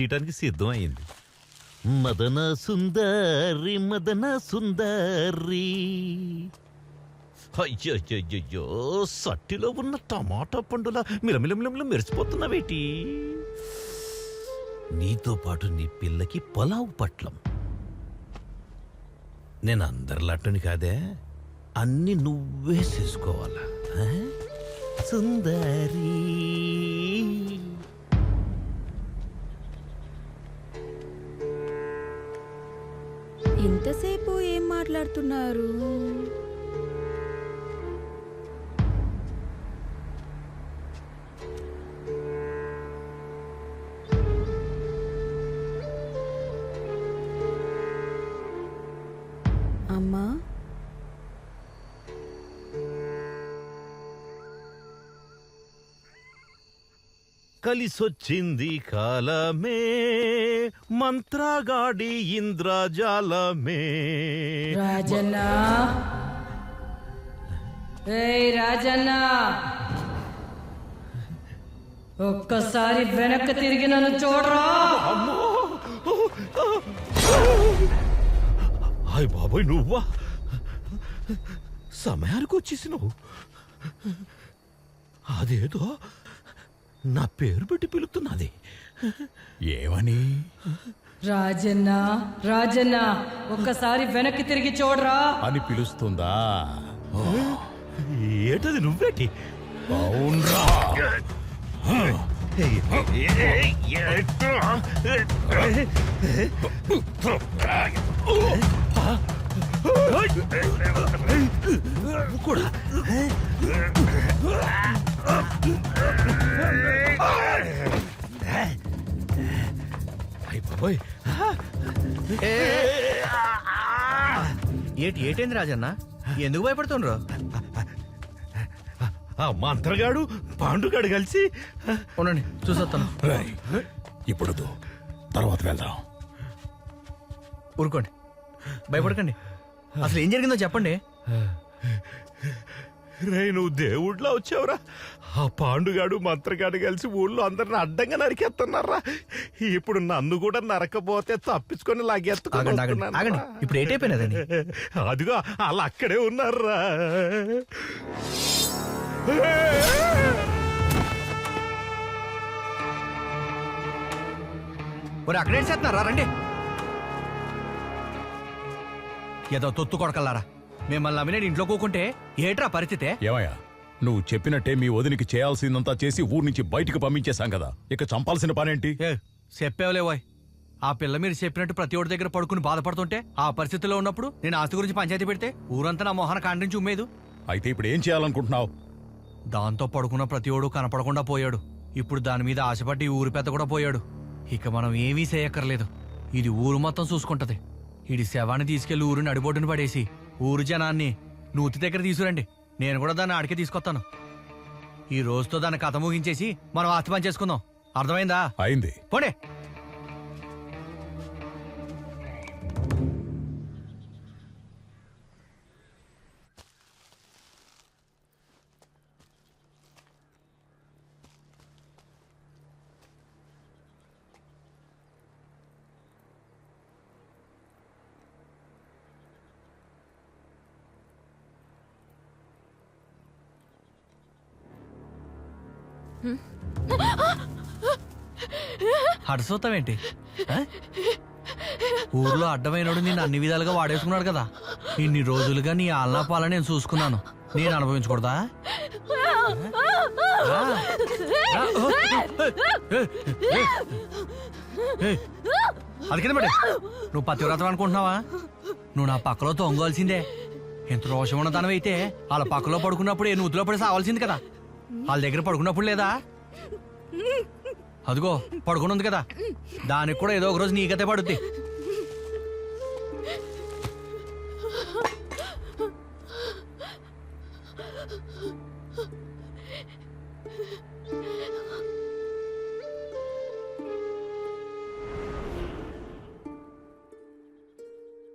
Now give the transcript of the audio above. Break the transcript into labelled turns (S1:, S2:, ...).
S1: చేయటానికి సిద్ధం అయింది. మదన సుందరి మదన సుందరి. అయ్యయ్యో సట్టిలో ఉన్న టమాటా పండులా మిలమిలమిలమిల మెరిసిపోతున్నావేటి? నీతో పాటు నీ పిల్లకి పలావు పట్లం. నేను అందరిలాంటిని కాదే అన్ని నువ్వే చేసుకోవాలా? సుందరి.
S2: ఎంతసేపు ఏం మాట్లాడుతున్నారు?
S1: కలిసొచ్చింది కాలమే. మంత్రగాడి ఇంద్రజాలమే.
S3: రాజన్న. ఏయ్ రాజన్న. ఒక్కసారి వెనక్కి తిరిగి నన్ను చూడరా.
S1: హాయ్ బాబాయ్ నువ్వా? సమయానికి వచ్చేసినావు. అదేదో నా పేరు పెట్టి పిలుస్తున్నది
S4: ఏమని
S3: రాజన్న రాజన్న ఒక్కసారి వెనక్కి తిరిగి చూడరా
S4: అని పిలుస్తుందా
S1: ఏటది నువ్వేటి
S4: అవునరా
S1: కూడా బాబాయ్
S5: ఏటి ఏటైంది రాజన్న? ఎందుకు భయపడుతుండ్రు?
S1: ఆ మంత్రగాడు పాండుగాడు కలిసి.
S5: ఉండండి చూసొస్తాను.
S4: ఇప్పుడు. తర్వాత వెళ్దాం.
S5: ఊరుకోండి. భయపడకండి. అసలు ఏం జరిగిందో చెప్పండి.
S1: రే నువ్వు దేవుడిలా వచ్చావురా. ఆ పాండుగాడు మంత్రగాడు కలిసి ఊళ్ళో అందరిని అడ్డంగా నరికేస్తున్నారా? ఇప్పుడు నన్ను కూడా నరకపోతే తప్పించుకొని
S5: ఆగండి. ఇప్పుడు ఏటైపోయినదండి
S1: అదిగో వాళ్ళు అక్కడే ఉన్నారా?
S5: మరి అక్కడే చేస్తున్నారా? రండి. ఏదో తొత్తు కొడకల్లారా? మిమ్మల్ని నమ్మిన ఇంట్లో కూకుంటే ఏట్రా పరిస్థితే?
S4: ఏమయ్యా నువ్వు చెప్పినట్టే మీ వదినికి చేయాల్సిందంతా చేసి ఊరి నుంచి బయటికి పంపించేశాం కదా. ఇక చంపాల్సిన పనేంటి?
S5: ఏ చెప్పేవలేవోయ్ ఆ పిల్ల మీరు చెప్పినట్టు ప్రతి ఒడి దగ్గర పడుకుని బాధపడుతుంటే ఆ పరిస్థితిలో ఉన్నప్పుడు నేను ఆస్తి గురించి పంచాయతీ పెడితే ఊరంతా నా మొహన కాండించి ఉమ్మేదు.
S4: అయితే ఇప్పుడు ఏం చేయాలనుకుంటున్నావు?
S5: దాంతో పడుకున్న ప్రతి ఓడు కనపడకుండా పోయాడు. ఇప్పుడు దాని మీద ఆశపట్టి ఈ ఊరి పెద్ద కూడా పోయాడు. ఇక మనం ఏమీ చేయక్కర్లేదు. ఇది ఊరు మొత్తం చూసుకుంటది. ఇది శవాన్ని తీసుకెళ్ళి ఊరిని అడిబొడ్డున పడేసి ఊరు జనాన్ని నూతి దగ్గర తీసుకురండి. నేను కూడా దాన్ని ఆడికే తీసుకొస్తాను. ఈ రోజుతో దాన్ని కథ ముగించేసి మనం ఆస్తి పని చేసుకుందాం. అర్థమైందా?
S4: అయింది.
S5: పోండే. హడసవుతావేంటి ఊర్లో అడ్డమైనడు నేను అన్ని విధాలుగా వాడేసుకున్నాడు కదా. ఇన్ని రోజులుగా నీ ఆలనా పాలన నేను చూసుకున్నాను. నేను అనుభవించకూడదా? రా. రా. అది కింద నువ్వు పతివ్రతం అనుకుంటున్నావా? నువ్వు నా పక్కలో తొంగవలసిందే. ఎంత రోషం ఉన్న దానివైతే వాళ్ళ పక్కలో పడుకున్నప్పుడు ఏ నూతిలో పడి సావాల్సింది కదా. వాళ్ళ దగ్గర పడుకున్నప్పుడు లేదా? అదిగో పడుకుని ఉంది కదా. దానికి కూడా ఏదో ఒక రోజు నీకతే పడుద్ది.